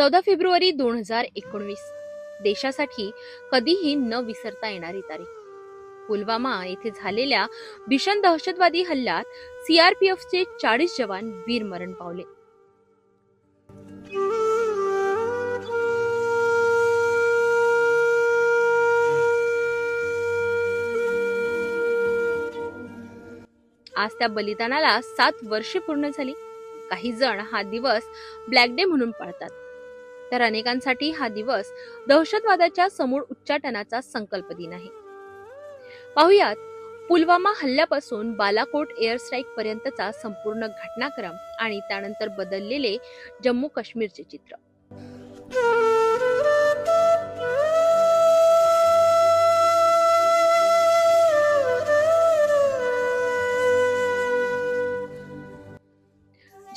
चौदा फेब्रुवारी दोन हजार एकोणवीस. देशासाठी कधीही न विसरता येणारी तारीख. पुलवामा येथे झालेल्या भीषण दहशतवादी हल्ल्यात सीआरपीएफचे चाळीस जवान वीरमरण पावले. आज त्या बलिदानाला सात वर्षे पूर्ण झाली. काही जण हा दिवस ब्लॅक डे म्हणून पाळतात. तर अनेकांसाठी हा दिवस दहशतवादाच्या समूळ उच्चाटनाचा संकल्प दिन आहे. पाहुयात पुलवामा हल्ल्यापासून बालाकोट एअर स्ट्राईक पर्यंतचा संपूर्ण घटनाक्रम आणि त्यानंतर बदललेले जम्मू काश्मीरचे चित्र.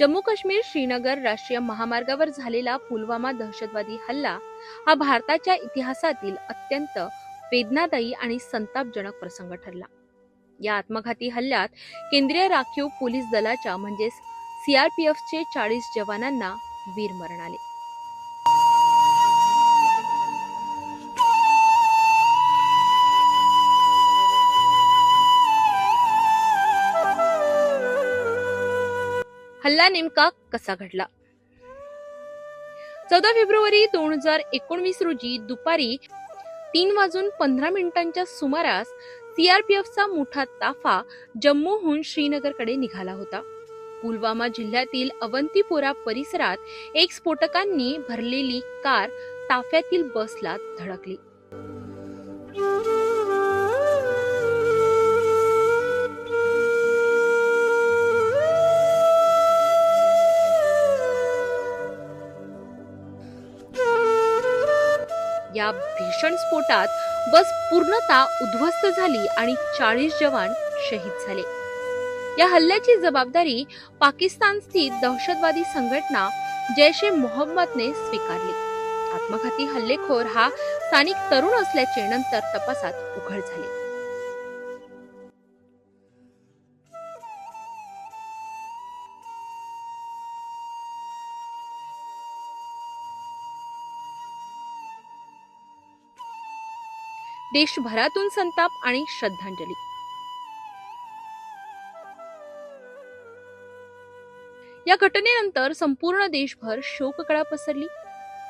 जम्मू काश्मीर श्रीनगर राष्ट्रीय महामार्गावर झालेला पुलवामा दहशतवादी हल्ला हा भारताच्या इतिहासातील अत्यंत वेदनादायी आणि संतापजनक प्रसंग ठरला. या आत्मघाती हल्ल्यात केंद्रीय राखीव पोलीस दलाच्या म्हणजेच सीआरपीएफचे चाळीस जवानांना वीरमरण आले. हल्ला नेमका कसा घडला? चौदा फेब्रुवारी दोन हजार एकोणवीस रोजी दुपारी तीन वाजून पंधरा मिनिटांच्या सुमारास सीआरपीएफचा मोठा ताफा जम्मूहून श्रीनगरकडे निघाला होता. पुलवामा जिल्ह्यातील अवंतीपोरा परिसरात एक स्फोटकांनी भरलेली कार ताफ्यातील बसला धडकली. या भीषण स्फोटात बस पूर्णतः उद्ध्वस्त झाली आणि चाळीस जवान शहीद झाले. या हल्ल्याची जबाबदारी पाकिस्तान स्थित दहशतवादी संघटना जैश ए मोहम्मदने स्वीकारली. आत्मघाती हल्लेखोर हा स्थानिक तरुण असल्याचे नंतर तपासात उघड झाले. देशभरातून संताप आणि श्रद्धांजली. या घटनेनंतर संपूर्ण देशभर शोककळा पसरली.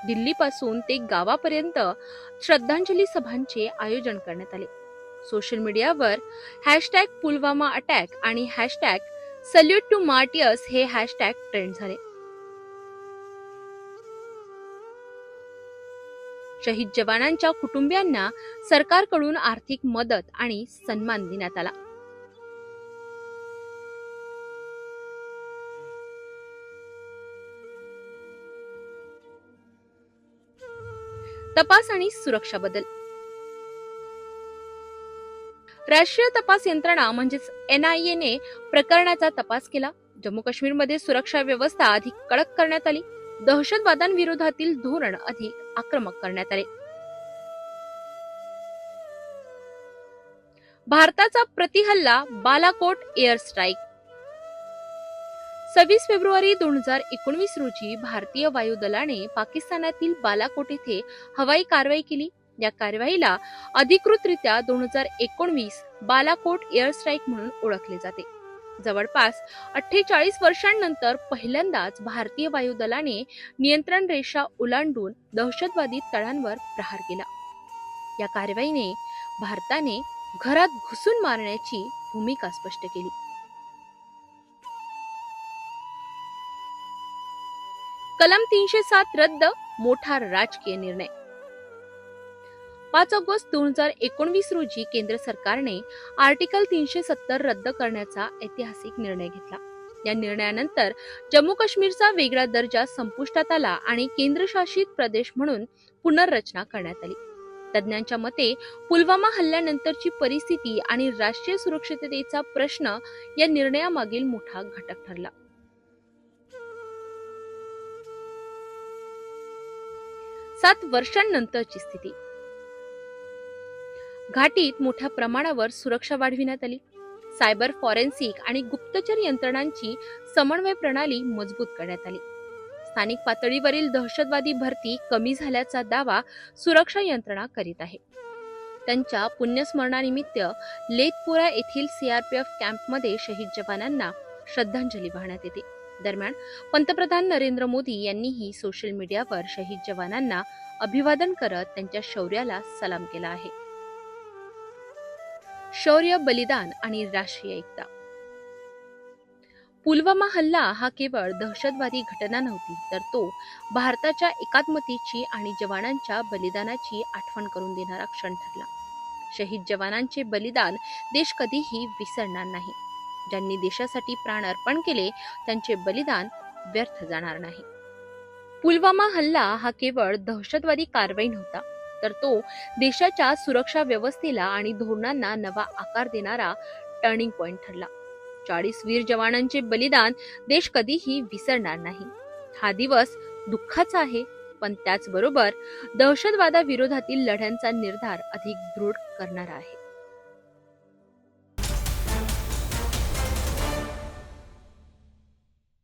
दिल्लीपासून ते गावापर्यंत श्रद्धांजली सभांचे आयोजन करण्यात आले. सोशल मीडियावर हॅशटॅग पुलवामा अटॅक आणि हॅशटॅग सल्यूट टू मार्टियस हे हॅशटॅग ट्रेंड झाले. शहीद जवानांच्या कुटुंबियांना सरकारकडून आर्थिक मदत आणि सन्मान देण्यात आला. तपास आणि सुरक्षा बदल. राष्ट्रीय तपास यंत्रणा म्हणजेच एनआयएने प्रकरणाचा तपास केला. जम्मू काश्मीरमध्ये सुरक्षा व्यवस्था अधिक कडक करण्यात आली. दहशतवादांविरोधातील धोरण अधिक आक्रमक करण्यात आले. भारताचा प्रतिहल्ला बालाकोट एअर स्ट्राईक. सव्वीस फेब्रुवारी दोन हजार एकोणवीस रोजी भारतीय वायुदलाने पाकिस्तानातील बालाकोट येथे हवाई कारवाई केली. या कारवाईला अधिकृतरित्या दोन हजार एकोणवीस बालाकोट एअर स्ट्राईक म्हणून ओळखले जाते. जवळपास अठ्ठेचाळीस वर्षांनंतर पहिल्यांदाच भारतीय वायुदलाने नियंत्रण रेषा ओलांडून दहशतवादी तळांवर प्रहार केला. या कारवाईने भारताने घरात घुसून मारण्याची भूमिका स्पष्ट केली. कलम तीनशे सात रद्द मोठा राजकीय निर्णय. पाच ऑगस्ट दोन हजार एकोणवीस रोजी केंद्र सरकारने आर्टिकल तीनशे सत्तर रद्द करण्याचा ऐतिहासिक निर्णय घेतला. या निर्णयानंतर जम्मू काश्मीरचा वेगळा दर्जा संपुष्टात आला आणि केंद्रशासित प्रदेश म्हणून पुनर्रचना करण्यात आली. तज्ज्ञांच्या मते पुलवामा हल्ल्यानंतरची परिस्थिती आणि राष्ट्रीय सुरक्षिततेचा प्रश्न या निर्णयामागील मोठा घटक ठरला. सात वर्षांनंतरची स्थिती. घाटीत मोठ्या प्रमाणावर सुरक्षा वाढविण्यात आली. सायबर फॉरेन्सिक आणि गुप्तचर यंत्रणांची समन्वय प्रणाली मजबूत करण्यात आली. स्थानिक पातळीवरील दहशतवादी भरती कमी झाल्याचा दावा सुरक्षा यंत्रणा करीत आहे. त्यांच्या पुण्यस्मरणानिमित्त लेतपुरा येथील सीआरपीएफ कॅम्पमध्ये शहीद जवानांना श्रद्धांजली वाहण्यात येते. दरम्यान पंतप्रधान नरेंद्र मोदी यांनीही सोशल मीडियावर शहीद जवानांना अभिवादन करत त्यांच्या शौर्याला सलाम केला आहे. शौर्य बलिदान आणि राष्ट्रीय एकता. पुलवामा हल्ला हा केवळ दहशतवादी घटना नव्हती तर तो भारताच्या एकात्मतेची आणि जवानांच्या बलिदानाची आठवण करून देणारा क्षण ठरला. शहीद जवानांचे बलिदान देश कधीही विसरणार नाही. ज्यांनी देशासाठी प्राण अर्पण केले त्यांचे बलिदान व्यर्थ जाणार नाही. पुलवामा हल्ला हा केवळ दहशतवादी कारवाई नव्हता तर तो देशाच्या सुरक्षा व्यवस्थेला आणि धोरणांना नवा आकार देणारा टर्निंग पॉइंट ठरला. चाळीस वीर जवानांचे बलिदान देश कधीही विसरणार नाही. हा दिवस दुःखाचा आहे पण त्याचबरोबर दहशतवादाविरोधातील लढ्यांचा निर्धार अधिक दृढ करणारा आहे.